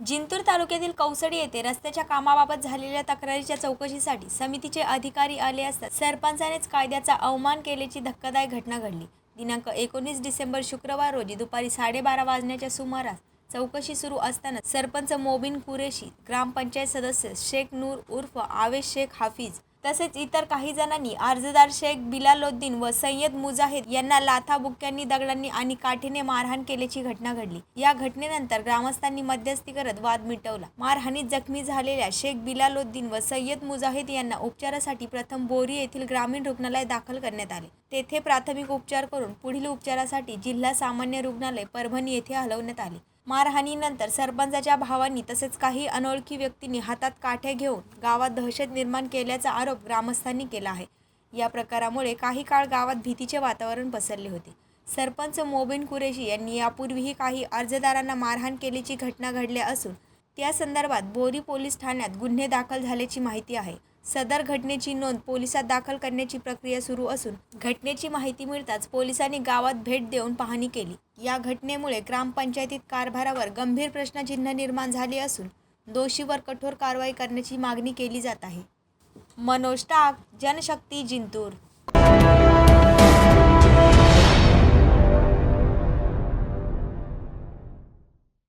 जिंतूर तालुक्यातील कौसडी येथे रस्त्याच्या कामाबाबत झालेल्या तक्रारीच्या चौकशीसाठी समितीचे अधिकारी आले असता सरपंचानेच कायद्याचा अवमान केल्याची धक्कादायक घटना घडली. दिनांक एकोणीस डिसेंबर शुक्रवार रोजी दुपारी साडेबारा वाजण्याच्या सुमारास चौकशी सुरू असताना सरपंच मोबिन कुरेशी ग्रामपंचायत सदस्य शेख नूर उर्फ आवेश शेख हाफिज तसेच इतर काही जणांनी अर्जदार शेख बिलालोद्दीन व सय्यद मुजाहिद यांना लाथाबुक्क्यांनी दगडांनी आणि काठीने मारहाण केल्याची घटना घडली. या घटनेनंतर ग्रामस्थांनी मध्यस्थी करत वाद मिटवला. मारहाणीत जखमी झालेल्या शेख बिलालोद्दीन व सय्यद मुजाहिद यांना उपचारासाठी प्रथम बोरी येथील ग्रामीण रुग्णालयात दाखल करण्यात आले. तेथे प्राथमिक उपचार करून पुढील उपचारासाठी जिल्हा सामान्य रुग्णालय परभणी येथे हलवण्यात आले. मारहाणीनंतर सरपंचाच्या भावांनी तसेच काही अनोळखी व्यक्तींनी हातात काठे घेऊन गावात दहशत निर्माण केल्याचा आरोप ग्रामस्थांनी केला आहे. या प्रकारामुळे काही काळ गावात भीतीचे वातावरण पसरले होते. सरपंच मोबिन कुरेशी यांनी यापूर्वीही काही अर्जदारांना मारहाण केल्याची घटना घडल्या असून त्या संदर्भात बोरी पोलीस ठाण्यात गुन्हे दाखल झाल्याची माहिती आहे. सदर घटनेची नोंद पोलिसात दाखल करण्याची प्रक्रिया सुरू असून घटनेची माहिती मिळताच पोलिसांनी गावात भेट देऊन पाहणी केली. या घटनेमुळे ग्रामपंचायतीत कारभारावर गंभीर प्रश्नचिन्ह निर्माण झाले असून दोषीवर कठोर कारवाई करण्याची मागणी केली जात आहे. मनोज टाक जनशक्ती जिंतूर.